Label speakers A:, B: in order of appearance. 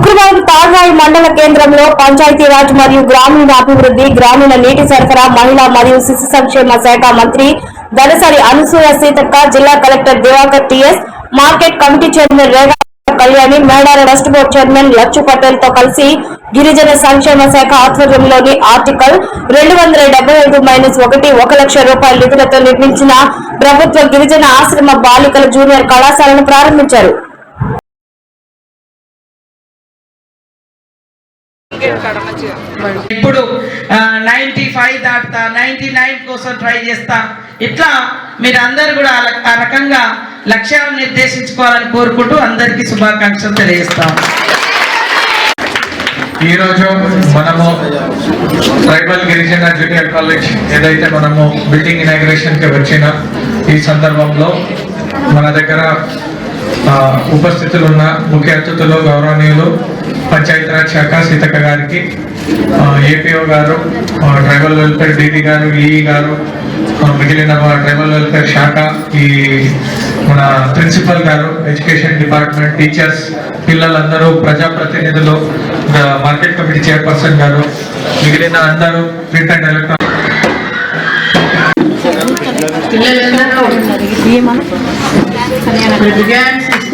A: శుక్రవారం తాడ్రాయి మండల కేంద్రంలో పంచాయతీరాజ్ మరియు గ్రామీణాభివృద్ధి గ్రామీణ నీటి సరఫరా మహిళా మరియు శిశు సంక్షేమ శాఖ మంత్రి దళసరి అనసూయ సీతక్క జిల్లా collector Divakar TS market committee chairman Rega Kalyani Medaram trust board chairman Lachu పటేల్తో కలిసి గిరిజన సంక్షేమ శాఖ ఆధ్వర్యంలోని ఆర్టికల్ రెండు వందల డెబ్బై ఐదు మైనస్ ఒకటి ఒక లక్ష రూపాయల నిధులతో నిర్మించిన ప్రభుత్వ గిరిజన ఆశ్రమ బాలికల జూనియర్ కళాశాలను ప్రారంభించారు.
B: ఇప్పుడు నైంటీ ఫైవ్ దాటుతా నైంటీ నైన్ కోసం ట్రై చేస్తా. ఇట్లా మీరు అందరు కూడా ఆ రకంగా లక్ష్యాలను నిర్దేశించుకోవాలని కోరుకుంటూ అందరికీ శుభాకాంక్షలు తెలియజేస్తాం.
C: ఈరోజు మనము ట్రైబల్ గిరిజన జూనియర్ కాలేజ్ ఏదైతే మనము బిల్డింగ్ ఇనాగ్రేషన్కి వచ్చిన ఈ సందర్భంలో మన దగ్గర ఉపస్థితులు ఉన్న ముఖ్య అతిథులు గౌరవనీయులు పంచాయతీరాజ్ శాఖ సీతక్క గారికి ఏపీఓ గారు ట్రైబల్ వెల్ఫేర్ డీడీ గారు ఈఈ గారు మిగిలిన ట్రైబల్ వెల్ఫేర్ శాఖ ఈ మన ప్రిన్సిపల్ గారు ఎడ్యుకేషన్ డిపార్ట్మెంట్ టీచర్స్ పిల్లలందరూ ప్రజాప్రతినిధులు మార్కెట్ కమిటీ చైర్పర్సన్ గారు మిగిలిన అందరూ print and electronic
B: Demikian sesi